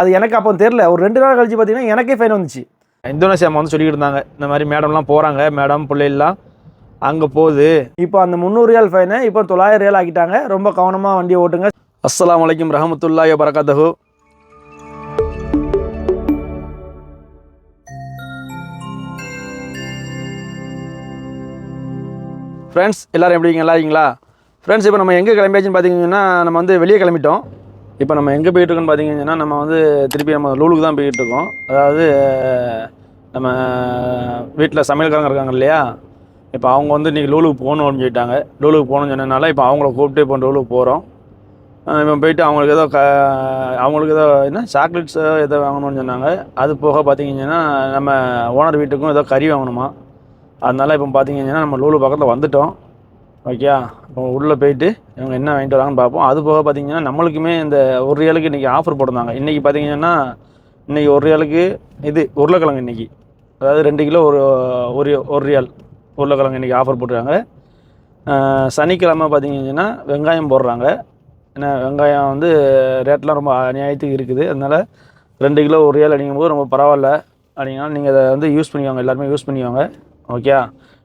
அது எனக்கு அப்போ தெரில ஒரு ரெண்டு நாள் கழிச்சு பார்த்தீங்கன்னா எனக்கே ஃபைன் வந்துச்சு. இந்தோனேசியா அம்மா வந்து சொல்லிக்கிட்டு இருந்தாங்க இந்த மாதிரி மேடம்லாம் போகிறாங்க மேடம் பிள்ளைலாம் அங்கே போகுது. இப்போ அந்த முந்நூறு ரியால் ஃபைனை இப்போ தொள்ளாயிரம் ரியால் ஆக்கிட்டாங்க. ரொம்ப கவனமாக வண்டியை ஓட்டுங்க. அஸ்ஸலாமு அலைக்கும் ரஹமத்துல்லாஹி வரகாத்தஹு ஃப்ரெண்ட்ஸ் எல்லோரும் எப்படி இருக்கீங்க? நல்லா இருக்கீங்களா? ஃப்ரெண்ட்ஸ் இப்போ நம்ம எங்கே கிளம்பியாச்சுன்னு பார்த்தீங்கன்னா நம்ம வந்து வெளியே கிளம்பிட்டோம். இப்போ நம்ம எங்கே போயிட்டுருக்கோன்னு பார்த்தீங்கன்னா நம்ம வந்து திருப்பி நம்ம லூலுக்கு தான் போயிட்டு இருக்கோம் அதாவது நம்ம வீட்டில் சமையல்காரங்க இருக்காங்க இல்லையா? இப்போ அவங்க வந்து இன்றைக்கி லூலுக்கு போகணும் அப்படின்னு சொல்லிட்டாங்க. லூலுக்கு போகணும்னு சொன்னதுனால இப்போ அவங்கள கூப்பிட்டு இப்போ லூலுக்கு போகிறோம் இப்போ போயிட்டு அவங்களுக்கு ஏதோ க அவங்களுக்கு ஏதோ என்ன சாக்லேட்ஸோ ஏதோ வாங்கணும்னு சொன்னாங்க. அது போக பார்த்தீங்கன்னா நம்ம ஓனர் வீட்டுக்கும் ஏதோ கறி வாங்கணுமா? அதனால் இப்போ பார்த்தீங்கன்னா நம்ம லூலு பக்கத்தில் வந்துட்டோம். ஓகே இப்போ உள்ளே போயிட்டு இவங்க என்ன வாங்கிட்டு வராங்கன்னு பார்ப்போம். அது போக பார்த்தீங்கன்னா நம்மளுக்குமே இந்த ஒரு ரியலுக்கு இன்றைக்கி ஆஃபர் போட்டிருந்தாங்க. இன்றைக்கி பார்த்தீங்கன்னா இன்றைக்கி ஒரு ரியலுக்கு இது உருளைக்கிழங்கு இன்றைக்கி அதாவது ரெண்டு கிலோ ஒரு ஒரு ஒரு ரியல் உருளைக்கிழங்கு இன்றைக்கி ஆஃபர் போட்டுருக்காங்க. சனிக்கிழமை பார்த்தீங்கன்னா வெங்காயம் போடுறாங்க. ஏன்னா வெங்காயம் வந்து ரேட்லாம் ரொம்ப அநியாயத்துக்கு இருக்குது. அதனால் ரெண்டு கிலோ ஒரு ரியல் அடிக்கும்போது ரொம்ப பரவாயில்ல. அப்படிங்கனால நீங்கள் அதை வந்து யூஸ் பண்ணிக்கோங்க. எல்லாருமே யூஸ் பண்ணிக்கோங்க. ஓகே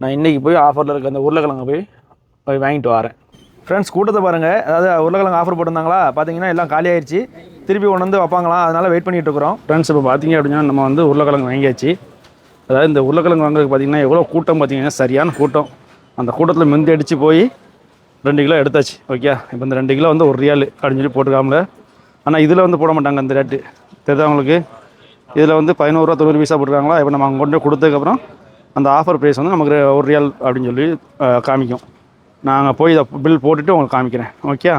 நான் இன்றைக்கி போய் ஆஃபரில் இருக்க அந்த உருளைக்கிழங்கு போய் போய் வாங்கிட்டு வரேன். ஃப்ரெண்ட்ஸ் கூட்டத்தை பாருங்கள் அதாவது உருளைக்கிழங்கு ஆஃபர் போட்டிருந்தாங்களா? பார்த்தீங்கன்னா எல்லாம் காலி ஆயிடுச்சு திருப்பி கொண்டு வந்து வைப்பாங்களாம் அதனால் வெயிட் பண்ணிட்டு இருக்கிறோம். ஃப்ரெண்ட்ஸ் இப்போ பார்த்தீங்க அப்படின்னா நம்ம வந்து உருளைக்கிழங்கு வாங்கியாச்சு. அதாவது இந்த உருளைக்கிழங்கு வாங்குறதுக்கு பார்த்தீங்கன்னா எவ்வளோ கூட்டம் பார்த்தீங்கன்னா சரியான கூட்டம். அந்த கூட்டத்தில் முந்தி அடித்து போய் ரெண்டு கிலோ எடுத்தாச்சு. ஓகே இப்போ இந்த ரெண்டு கிலோ வந்து ஒரு ரியால் அப்படின்னு சொல்லி போட்டுக்காமல ஆனால் இதில் வந்து போட மாட்டாங்க அந்த ரேட்டு தெரியுதா உங்களுக்கு? இதில் வந்து பதினோருவா தொண்ணூறு பைசா போட்டுருக்காங்களா? இப்போ நம்ம அங்கே கொண்டு கொடுத்ததுக்கப்புறம் அந்த ஆஃபர் ப்ரைஸ் வந்து நமக்கு ஒரு ரியால் அப்படின்னு சொல்லி காமிக்கும். நாங்கள் போய் இதை பில் போட்டுட்டு உங்களுக்கு காமிக்கிறேன். ஓகே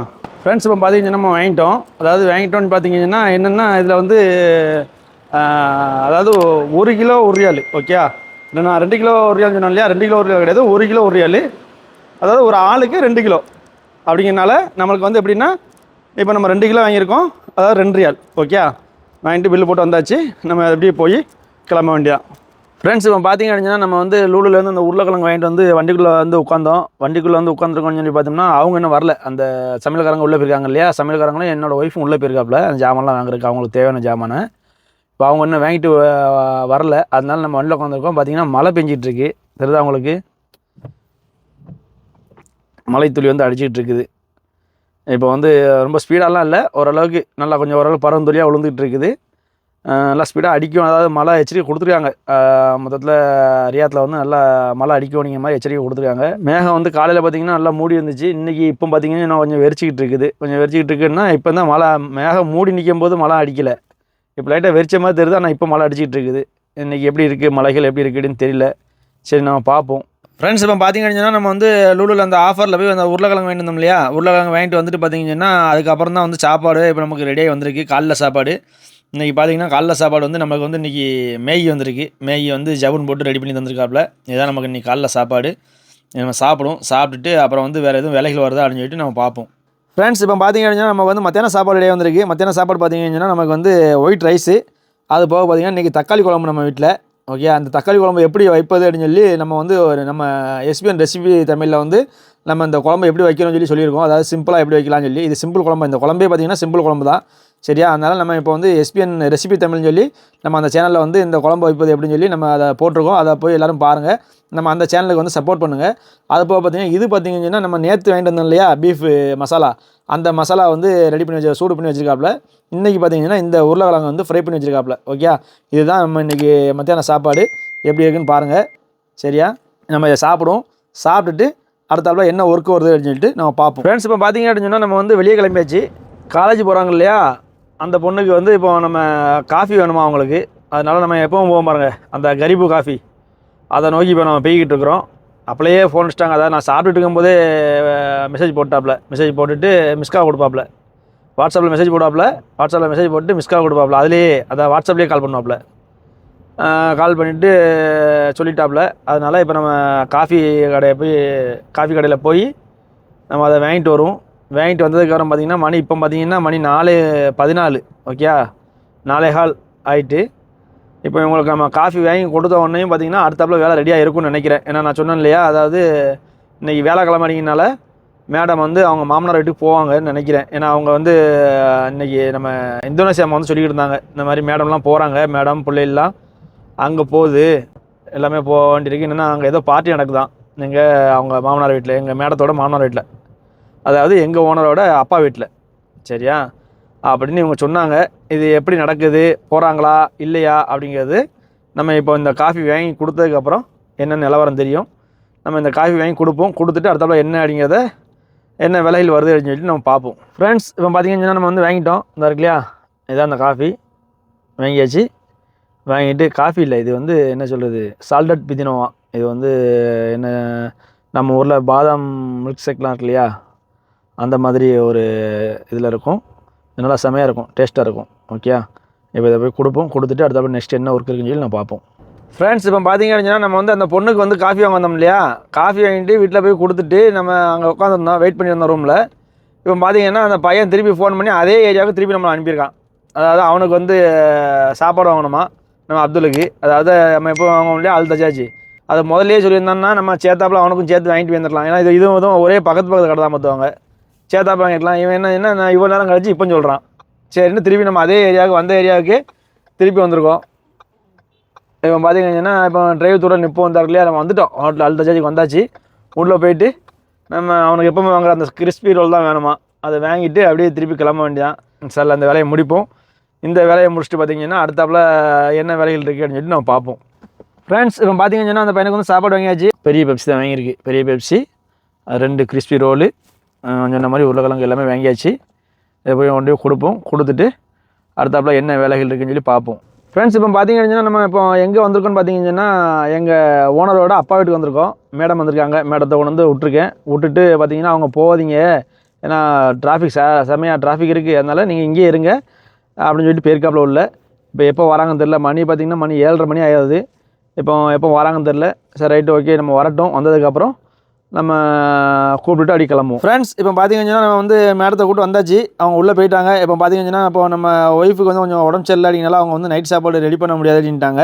ஃப்ரெண்ட்ஸ் இப்போ பார்த்தீங்கன்னா நம்ம வாங்கிட்டோம். அதாவது வாங்கிட்டோம்னு பார்த்தீங்கன்னா என்னென்னா இதில் வந்து அதாவது ஒரு கிலோ ஒரு ரியால். ஓகே இல்லை நான் ரெண்டு கிலோ ஒரு ரியால் இல்லையா? ரெண்டு கிலோ ஒரு ரியால் கிடையாது. ஒரு கிலோ ஒரு ரியால். அதாவது ஒரு ஆளுக்கு ரெண்டு கிலோ. அப்படிங்கிறனால நம்மளுக்கு வந்து எப்படின்னா இப்போ நம்ம ரெண்டு கிலோ வாங்கியிருக்கோம். அதாவது ரெண்டு ரியால். ஓகே வாங்கிட்டு பில்லு போட்டு வந்தாச்சு. நம்ம அப்படியே போய் கிளம்ப வேண்டியதான் ஃப்ரெண்ட்ஸ் இப்போ பார்த்திங்க அப்படின்னா நம்ம வந்து லூலுலேருந்து அந்த உருளைக்கிழங்கு வாங்கிட்டு வந்து வண்டிக்குள்ளே வந்து உட்காந்தோம் வண்டிக்குள்ளே வந்து உட்காந்துருக்கோம்னு சொல்லி பார்த்தோம்னா அவங்க இன்னும் வரல. அந்த சமையல்காரங்க உள்ளே போயிருக்காங்க இல்லையா? சமையல்காரங்களும் என்னோட ஒய்ஃபும் உள்ளே போயிருக்காப்புல. அந்த ஜாமான்லாம் வாங்குறதுக்கு அவங்களுக்கு தேவையான ஜாமானை. இப்போ அவங்க இன்னும் வாங்கிட்டு வ- வரல. அதனால நம்ம வண்டியில் உட்காந்துருக்கோம் பார்த்திங்கன்னா மழை பெஞ்சிட்டு தெரியுது அவங்களுக்கு மழை துளி வந்து அடிச்சிக்கிட்டு இருக்குது இப்போ வந்து ரொம்ப ஸ்பீடாலாம் இல்லை. ஓரளவுக்கு நல்லா கொஞ்சம் ஓரளவு பரந்துளியாக விழுந்துகிட்டு இருக்குது நல்லா ஸ்பீடாக அடிக்கும். அதாவது மழை எச்சரிக்கை கொடுத்துருக்காங்க. மொத்தத்தில் ரியாத்தில் வந்து நல்லா மழை அடிக்கணுங்கிற மாதிரி எச்சரிக்கை கொடுத்துருக்காங்க. மேகம் வந்து காலையில் பார்த்தீங்கன்னா நல்லா மூடி இருந்துச்சு. இன்றைக்கி இப்போ பார்த்திங்கன்னா இன்னும் கொஞ்சம் வெறிச்சிக்கிட்டு இருக்குது. கொஞ்சம் வெறிச்சிக்கிட்டு இருக்குன்னா இப்போ தான் மழை மேகம் மூடி நிற்கும் போது மழை அடிக்கலை. இப்போ லைட்டாக வெறிச்ச மாதிரி தெரியுது. ஆனால் இப்போ மழை அடிச்சிக்கிட்டு இருக்குது. இன்றைக்கி எப்படி இருக்குது மலைகள் எப்படி இருக்குதுன்னு தெரியல. சரி நம்ம பார்ப்போம். ஃப்ரெண்ட்ஸ் இப்போ பார்த்தீங்கன்னா நம்ம வந்து லூலுல அந்த ஆஃபரில் போய் அந்த உருளைக்கிழங்கு வாங்கிட்டு வந்தோம் இல்லையா? உருளைக்கிழங்கு வாங்கிட்டு வந்துட்டு பார்த்தீங்கன்னா அதுக்கப்புறம் தான் வந்து சாப்பாடு இப்போ நமக்கு ரெடியாக வந்திருக்கு. காலைல சாப்பாடு. இன்றைக்கி பார்த்தீங்கன்னா காலைல சாப்பாடு வந்து நமக்கு வந்து இன்றைக்கி மேகி வந்திருக்கு. மேகி வந்து ஜவுன் போட்டு ரெடி பண்ணி தந்திருக்காப்புல இதுதான் நமக்கு இன்றைக்கி காலைல சாப்பாடு. நம்ம சாப்பிடுவோம். சாப்பிட்டுட்டு அப்புறம் வந்து வேறு எதுவும் விலைகள் வருதா அப்படின்னு சொல்லிட்டு நம்ம பார்ப்போம். ஃப்ரெண்ட்ஸ் இப்போ பார்த்தீங்க அப்படின்னா நம்ம வந்து மத்தியானம் சாப்பாடு இடையே வந்திருக்கு. மத்தியானம் சாப்பாடு பார்த்தீங்கன்னா நமக்கு வந்து ஒயிட் ரைஸு அது போக பார்த்தீங்கன்னா இன்றைக்கி தக்காளி குழம்பு நம்ம வீட்டில் ஓகே அந்த தக்காளி குழம்பு எப்படி வைப்பது அப்படின்னு சொல்லி நம்ம வந்து ஒரு நம்ம எஸ்பிஎன் ரெசிபி தமிழில் வந்து நம்ம இந்த குழம்பு எப்படி வைக்கணும்னு சொல்லி சொல்லியிருக்கோம். அதாவது சிம்பிளாக எப்படி வைக்கலாம்னு சொல்லி. இது சிம்பிள் குழம்பு. இந்த குழம்பே பார்த்தீங்கன்னா சிம்பிள் குழம்பு தான். சரியா? அதனால் நம்ம இப்போ வந்து எஸ்பிஎன் ரெசிபி தமிழ்னு சொல்லி நம்ம அந்த சேனலில் வந்து இந்த குழம்பு வைப்பது எப்படின்னு சொல்லி நம்ம அதை போட்டிருக்கோம். அதை போய் எல்லோரும் பாருங்கள் நம்ம அந்த சேனலுக்கு வந்து சப்போர்ட் பண்ணுங்கள் அது போக பார்த்தீங்கன்னா இது பார்த்தீங்கன்னா நம்ம நேற்று வாங்கிட்டு வந்தோம் இல்லையா பீஃப் மசாலா அந்த மசாலா வந்து ரெடி பண்ணி வச்சு சூடு பண்ணி வச்சிருக்காப்புல. இன்றைக்கி பார்த்தீங்கன்னா இந்த உருளைக்கிழங்கு வந்து ஃப்ரை பண்ணி வச்சிருக்காப்புல. ஓகே இதுதான் நம்ம இன்றைக்கி மத்தியானம் சாப்பாடு. எப்படி இருக்குன்னு பாருங்கள் சரியா? நம்ம இதை சாப்பிடுவோம். சாப்பிட்டுட்டு அடுத்தாப்புல என்ன ஒர்க் வருது அப்படின்னு சொல்லிட்டு நம்ம பார்ப்போம். ஃப்ரெண்ட்ஸ் இப்போ பார்த்தீங்க அப்படின்னு சொன்னால் நம்ம வந்து வெளியே கிளம்பியாச்சு. காலேஜ் போகிறாங்க இல்லையா? அந்த பொண்ணுக்கு வந்து இப்போ நம்ம காஃபி வேணுமா அவங்களுக்கு? அதனால நம்ம எப்பவும் போவோம் பாருங்க. அந்த கரிபு காஃபி அதை நோக்கி இப்போ நம்ம பெய்கிட்டு இருக்கிறோம். அப்பளையே ஃபோன் அடிச்சிட்டாங்க. அதாவது நான் சாப்பிட்டுட்டு இருக்கும்போதே மெசேஜ் போட்டாப்புல. மெசேஜ் போட்டுட்டு மிஸ்கால் கொடுப்பாப்புல. வாட்ஸ்அப்பில் மெசேஜ் போடாப்புல வாட்ஸ்அப்பில் மெசேஜ் போட்டு மிஸ்கால் கொடுப்பாப்புல. அதுலேயே அதை வாட்ஸ்அப்லேயே கால் பண்ணுவாப்புல. கால் பண்ணிவிட்டு சொல்லிட்டாப்புல. அதனால் இப்போ நம்ம காஃபி கடையை போய் காஃபி கடையில் போய் நம்ம அதை வாங்கிட்டு வருவோம். வாங்கிட்டு வந்ததுக்கப்புறம் பார்த்தீங்கன்னா மணி இப்போ பார்த்தீங்கன்னா மணி நாலு பதினாலு ஓகே நாலே ஹால் ஆயிட்டு இப்போ இவங்களுக்கு நம்ம காஃபி வாங்கி கொடுத்த உடனேயும் பார்த்தீங்கன்னா அடுத்தாப்புல வேலை ரெடியாக இருக்கும்னு நினைக்கிறேன். ஏன்னா நான் சொன்னேன் இல்லையா? அதாவது இன்றைக்கி வேலை அடிங்கனால மேடம் வந்து அவங்க மாமனார் வீட்டுக்கு போவாங்கன்னு நினைக்கிறேன். ஏன்னா அவங்க வந்து இன்றைக்கி இன்னைக்கு நம்ம இந்தோனேசியா அம்மா வந்து சொல்லிக்கிட்டு இருந்தாங்க. இந்த மாதிரி மேடம்லாம் போகிறாங்க மேடம் பிள்ளைகள்லாம் அங்கே போகுது. எல்லாமே போக வேண்டியிருக்கு. என்னென்னா அங்கே ஏதோ பார்ட்டி நடக்குதான். எங்கள் அவங்க மாமனார் வீட்டில் எங்கள் மேடத்தோட மாமனார் வீட்டில். அதாவது எங்கள் ஓனரோட அப்பா வீட்டில் சரியா? அப்படின்னு இவங்க சொன்னாங்க. இது எப்படி நடக்குது? போகிறாங்களா இல்லையா? அப்படிங்கிறது நம்ம இப்போ இந்த காஃபி வாங்கி கொடுத்ததுக்கப்புறம் என்ன நிலவரம் தெரியும்? நம்ம இந்த காஃபி வாங்கி கொடுப்போம். கொடுத்துட்டு அடுத்தாப்புல என்ன அப்படிங்கிறத என்ன விலையில் வருது அப்படின்னு சொல்லிட்டு நம்ம பார்ப்போம். ஃப்ரெண்ட்ஸ் இப்போ பார்த்தீங்கன்னா நம்ம வந்து வாங்கிட்டோம். இந்த இருக்கு இல்லையா? இதான் அந்த காஃபி. வாங்கியாச்சு. வாங்கிட்டு காஃபி இல்லை. இது வந்து என்ன சொல்கிறது சால்டட் பிதினோவா இது வந்து என்ன நம்ம ஊரில் பாதாம் மில்க் ஷேக்லாம் இருக்கு இல்லையா? அந்த மாதிரி ஒரு இதில் இருக்கும். நல்லா செமையாக இருக்கும். டேஸ்ட்டாக இருக்கும். ஓகே இப்போ இதை போய் கொடுப்போம். கொடுத்துட்டு அடுத்தபடி நெக்ஸ்ட் என்ன ஒர்க் இருக்குன்னு சொல்லி நான் பார்ப்போம். ஃப்ரெண்ட்ஸ் இப்போ பார்த்தீங்க அப்படின்னா நம்ம வந்து அந்த பொண்ணுக்கு வந்து காஃபி வாங்க வந்தோம் இல்லையா? காஃபி வாங்கிட்டு வீட்டில் போய் கொடுத்துட்டு நம்ம அங்கே உட்காந்துருந்தோம் வெயிட் பண்ணியிருந்தோம் ரூமில் இப்போ பார்த்தீங்கன்னா அந்த பையன் திருப்பி ஃபோன் பண்ணி அதே ஏரியாவுக்கு திருப்பி நம்மளை அனுப்பியிருக்கான். அதாவது அவனுக்கு வந்து சாப்பாடு வாங்கணுமா? நம்ம அப்துலுக்கு. அதாவது நம்ம எப்போ வாங்குவோம் இல்லையா? அது தச்சாச்சு அதை முதல்லயே சொல்லியிருந்தோம்னா நம்ம சேத்தாப்பில் அவனுக்கும் சேர்த்து வாங்கிட்டு வந்துடலாம் ஏன்னா இது இதுவும் இதுவும் ஒரே பக்கத்து பக்கத்து கடை தான் பார்த்துவாங்க சேதா வாங்கிடலாம் இவன் என்ன என்ன நான் இவ்வளோ நேரம் கழிச்சு இப்போ சொல்கிறான் சரின்னு திருப்பி நம்ம அதே ஏரியாவுக்கு வந்த ஏரியாவுக்கு திருப்பி வந்திருக்கோம். இப்போ பார்த்தீங்கன்னா இப்போ டிரைவ் தூரம் நிற்போம் வந்தார் இல்லையா? நம்ம வந்துட்டோம். ஹோட்டல் அழுத்த ஜாஜிக்கு வந்தாச்சு. உள்ளே போயிட்டு நம்ம அவனுக்கு எப்போவுமே வாங்குற அந்த கிறிஸ்பி ரோல் தான் வேணுமா? அதை வாங்கிட்டு அப்படியே திருப்பி கிளம்ப வேண்டியதான் சார் அந்த வேலையை முடிப்போம். இந்த வேலையை முடிச்சுட்டு பார்த்தீங்கன்னா அடுத்தாப்புல என்ன வேலைகள் இருக்குது அப்படின்னு சொல்லிட்டு நம்ம பார்ப்போம். ஃப்ரெண்ட்ஸ் இப்போ பார்த்தீங்கன்னா அந்த பையனுக்கு வந்து சாப்பாடு வாங்கியாச்சு. பெரிய பெப்சி தான் வாங்கியிருக்கு. பெரிய பெப்சி ரெண்டு கிறிஸ்பி ரோலு சொன்ன மாதிரி உருளைக்கிழங்கு எல்லாமே வாங்கியாச்சு. இதை போய் கொண்டு போய் கொடுப்போம். கொடுத்துட்டு அடுத்தாப்பில் என்ன வேலைகள் இருக்குன்னு சொல்லி பார்ப்போம். ஃப்ரெண்ட்ஸ் இப்போ பார்த்தீங்கன்னா நம்ம இப்போ எங்கே வந்திருக்கோம்னு பார்த்தீங்கன்னா எங்கள் ஓனரோட அப்பா வீட்டுக்கு வந்திருக்கோம். மேடம் வந்திருக்காங்க. மேடத்தை கொண்டு வந்து விட்ருக்கேன் விட்டுட்டு பார்த்தீங்கன்னா அவங்க போகாதீங்க. ஏன்னா டிராஃபிக் ச செமையாக டிராஃபிக் இருக்குது அதனால் நீங்கள் இங்கேயே இருங்க. அப்படின்னு சொல்லிட்டு பேருக்காப்பில் உள்ள. இப்போ எப்போ வராங்கன்னு தெரில மணி பார்த்தீங்கன்னா மணி ஏழரை மணி ஆகாது. இப்போ எப்போ வராங்கன்னு தெரில சரி ரைட்டு ஓகே நம்ம வரட்டும். வந்ததுக்கப்புறம் நம்ம கூப்பிட்டு அடி கிளம்புவோம். ஃப்ரெண்ட்ஸ் இப்போ பார்த்தீங்கன்னா நம்ம வந்து மேடத்தை கூப்பிட்டு வந்தாச்சு. அவங்க உள்ளே போயிட்டாங்க. இப்போ பார்த்தீங்கன்னா இப்போ நம்ம ஒய்ஃபுக்கு வந்து கொஞ்சம் உடம்பு சரியில்லை அப்படிங்கனால அவங்க வந்து நைட் சாப்பாடு ரெடி பண்ண முடியாது அப்படின்ட்டாங்க.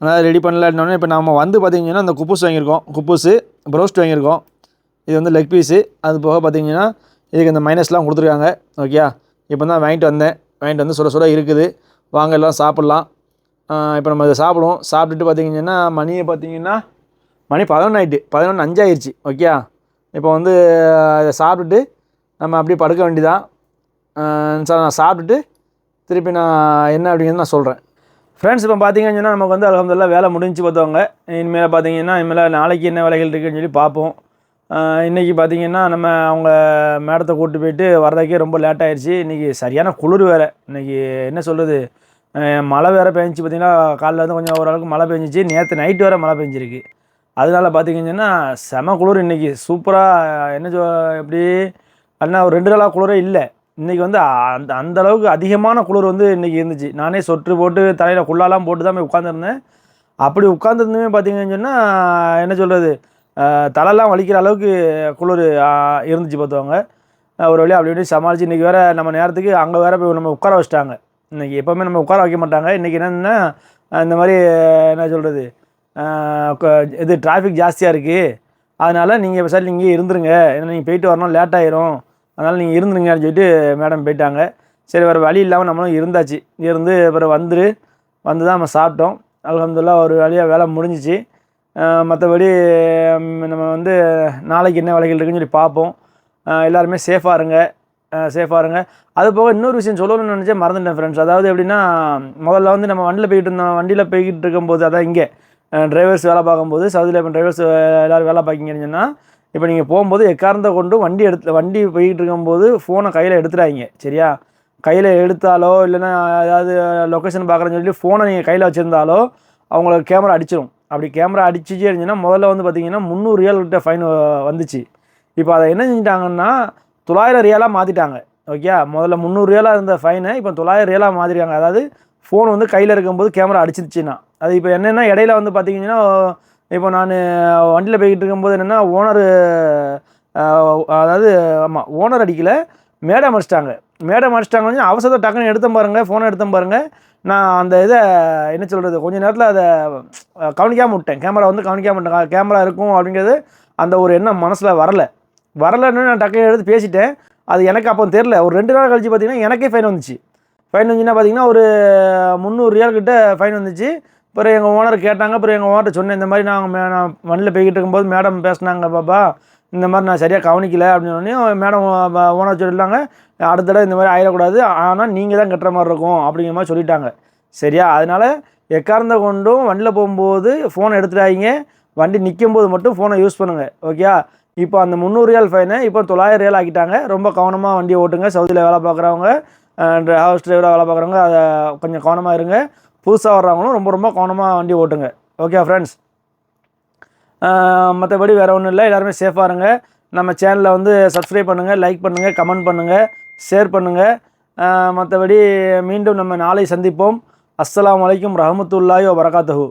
அதனால் ரெடி பண்ணலான்னொன்னே இப்போ நம்ம வந்து பார்த்தீங்கன்னா அந்த குப்பூஸ் வாங்கியிருக்கோம். குப்பூஸு ப்ரோஸ்ட் வாங்கியிருக்கோம். இது வந்து லெக் பீஸு அது போக பார்த்தீங்கன்னா இதுக்கு இந்த மைனஸ்லாம் கொடுத்துருக்காங்க. ஓகேயா இப்போ தான் வாங்கிட்டு வந்தேன். வாங்கிட்டு வந்து சுட சுட இருக்குது. வாங்க எல்லாம் சாப்பிட்லாம். இப்போ நம்ம இதை சாப்பிடுவோம். சாப்பிட்டுட்டு பார்த்தீங்கன்னா மணியை பார்த்தீங்கன்னா மணி பதினொன்று ஆகிட்டு பதினொன்று அஞ்சாயிருச்சு ஓகே இப்போ வந்து இதை சாப்பிட்டுட்டு நம்ம அப்படியே படுக்க வேண்டிதான் சார் நான் சாப்பிட்டுட்டு திருப்பி நான் என்ன அப்படிங்கிறது நான் சொல்கிறேன் ஃப்ரெண்ட்ஸ் இப்போ பார்த்தீங்கன்னு சொன்னால் நமக்கு வந்து அலமதுல்லா வேலை முடிஞ்சு பார்த்தவங்க. இனிமேல் பார்த்தீங்கன்னா இனிமேல் நாளைக்கு என்ன வேலைகள் இருக்குதுன்னு சொல்லி பார்ப்போம். இன்றைக்கி இன்னைக்கு பார்த்தீங்கன்னா நம்ம அவங்க மேடத்தை கூப்பிட்டு போயிட்டு வர்றதுக்கே ரொம்ப லேட் ஆயிடுச்சு இன்றைக்கி சரியான குளிர் வேறு. இன்றைக்கி என்ன சொல்கிறது மழை வேறு பெஞ்சிச்சு பார்த்தீங்கன்னா காலையில் வந்து கொஞ்சம் ஓரளவுக்கு மழை பெஞ்சிச்சு. நேற்று நைட்டு வேறு மழை பெஞ்சிருக்கு. அதனால பார்த்திங்கன்னா செம குளிர் இன்றைக்கி சூப்பராக என்ன சொ எப்படி ஆனால் ஒரு ரெண்டு நாளாக குளிரே இல்லை. இன்றைக்கி வந்து அந்த அந்த அளவுக்கு அதிகமான குளிர் வந்து இன்றைக்கி இருந்துச்சு. நானே சொட்டு போட்டு தலையில் குள்ளாலாம் போட்டு தான் போய் உட்காந்துருந்தேன் அப்படி உட்காந்துருந்துமே பார்த்திங்கன்னு சொன்னால் என்ன சொல்கிறது தலைலாம் வலிக்கிற அளவுக்கு குளிர் இருந்துச்சு பார்த்துவாங்க ஒரு வழியாக அப்படி இப்படி சமாளித்து இன்றைக்கி வேறு நம்ம நேரத்துக்கு அங்கே வேறு போய் நம்ம உட்கார வச்சிட்டாங்க. இன்றைக்கி எப்போவுமே நம்ம உட்கார வைக்க மாட்டாங்க. இன்றைக்கி என்னென்னா இந்த மாதிரி என்ன சொல்கிறது இது டிராஃபிக் ஜாஸ்தியாக இருக்குது அதனால் நீங்கள் சார் இங்கேயே இருந்துருங்க. ஏன்னா நீங்கள் போயிட்டு வரணும் லேட் ஆயிரும். அதனால் நீங்கள் இருந்துருங்க அப்படின்னு சொல்லிட்டு மேடம் போயிட்டாங்க. சரி வேறு வழி இல்லாமல் நம்மளும் இருந்தாச்சு. இருந்து அப்புறம் வந்துரு. வந்து தான் நம்ம சாப்பிட்டோம். அலமதுல்லா ஒரு வழியாக வேலை முடிஞ்சிச்சு. மற்றபடி நம்ம வந்து நாளைக்கு என்ன வேலைகள் இருக்குன்னு சொல்லி பார்ப்போம். எல்லாருமே சேஃபாக இருங்க. சேஃபாக இருங்க. அது போக இன்னொரு விஷயம் சொல்லணும்னு நினச்சேன் மறந்துட்டேன் ஃப்ரெண்ட்ஸ் அதாவது எப்படின்னா முதல்ல வந்து நம்ம வண்டியில் போய்கிட்டு இருந்தோம். வண்டியில் போய்கிட்டு இருக்கும்போது அதான் இங்கே. டிரைவர்ஸ் வேலை பார்க்கும்போது சவுதியில் இப்போ டிரைவர்ஸ் எல்லோரும் வேலை பார்க்கிங்கன்னு சொன்னால் இப்போ நீங்கள் போகும்போது எக்காரணத்தை கொண்டு வண்டி எடுத்து வண்டி போய்கிட்டு இருக்கும்போது ஃபோனை கையில் எடுத்துடாங்க சரியா? கையில் எடுத்தாலோ இல்லைன்னா ஏதாவது லொக்கேஷன் பார்க்குறேன்னு சொல்லி ஃபோனை நீங்கள் கையில் வச்சுருந்தாலோ அவங்களுக்கு கேமரா அடிச்சிடும் அப்படி கேமரா அடிச்சிச்சு இருந்துச்சுன்னா முதல்ல வந்து பார்த்தீங்கன்னா முந்நூறு ரியல் கிட்ட ஃபைன் வந்துச்சு. இப்போ அதை என்ன செஞ்சிட்டாங்கன்னா தொள்ளாயிரம் ரியாலாக மாற்றிட்டாங்க ஓகே முதல்ல முந்நூறு ரியாலாக இருந்த ஃபைனை இப்போ தொள்ளாயிரம் ரியாலாக மாற்றிருக்காங்க அதாவது ஃபோன் வந்து கையில் இருக்கும்போது கேமரா அடிச்சிருச்சுன்னா. அது இப்போ என்னென்னா இடையில வந்து பார்த்தீங்கன்னா இப்போ நான் வண்டியில் போய்கிட்டு இருக்கும்போது என்னென்னா ஓனர் அதாவது ஆமாம் ஓனர் அடிக்கலை மேடம் அடிச்சிட்டாங்க. மேடம் அடிச்சிட்டாங்க அவசரத்தை டக்குன்னு எடுத்தேன் பாருங்கள் ஃபோனை எடுத்தேன் பாருங்கள் நான் அந்த இதை என்ன சொல்கிறது கொஞ்ச நேரத்தில் அதை கவனிக்காமல் விட்டேன். கேமரா வந்து கவனிக்காமல் விட்டேன். கேமரா இருக்கும் அப்படிங்கிறது அந்த ஒரு எண்ணம் மனசில் வரலை. வரலைன்னு நான் டக்குன்னு எடுத்து பேசிட்டேன். அது எனக்கு அப்போ தெரில ஒரு ரெண்டு நாள் கழிச்சு பார்த்தீங்கன்னா எனக்கே ஃபைன் வந்துச்சு. ஃபைன் வந்துச்சுன்னா பார்த்தீங்கன்னா ஒரு முந்நூறு ரியால் கிட்ட ஃபைன் வந்துச்சு. அப்புறம் எங்கள் ஓனர் கேட்டாங்க. அப்புறம் எங்கள் ஓனர்கிட்ட சொன்னேன் இந்த மாதிரி நாங்கள் மே நான் வண்டியில் போய்கிட்டு இருக்கும்போது மேடம் பேசினாங்க பாப்பா. இந்த மாதிரி நான் சரியாக கவனிக்கல அப்படின்னு சொன்னே மேடம் ஓனர் சொல்லிட்டாங்க அடுத்த தடவை இந்த மாதிரி ஆயிடக்கூடாது. ஆனால் நீங்கள் தான் கட்டுற மாதிரி இருக்கும் அப்படிங்கிற மாதிரி சொல்லிட்டாங்க. சரியா? அதனால் எக்கார்ந்த கொண்டும் வண்டியில் போகும்போது ஃபோனை எடுத்துட்டாங்க வண்டி நிற்கும் போது மட்டும் ஃபோனை யூஸ் பண்ணுங்கள் ஓகேயா இப்போ அந்த முந்நூறு ரியால் ஃபைனை இப்போ தொள்ளாயிரம் ரியால் ஆக்கிட்டாங்க. ரொம்ப கவனமாக வண்டியை ஓட்டுங்க. சவுதியில் வேலை பார்க்குறவங்க. ஹவுஸ் டிரைவராக வேலை பார்க்குறவங்க அதை கொஞ்சம் கவனமாக இருங்க. புதுசாக வர்றவங்களும் ரொம்ப ரொம்ப கவனமாக வண்டி ஓட்டுங்க. ஓகே ஃப்ரெண்ட்ஸ் மற்றபடி வேறு ஒன்றும் இல்லை. எல்லாருமே சேஃபாக இருங்க. நம்ம சேனலை வந்து சப்ஸ்கிரைப் பண்ணுங்கள் லைக் பண்ணுங்கள் கமெண்ட் பண்ணுங்கள் ஷேர் பண்ணுங்கள் மற்றபடி மீண்டும் நம்ம நாளை சந்திப்போம். அஸ்லாம் வலைக்கும் ரஹமத்துல்லாயோ வரகாத்தஹூ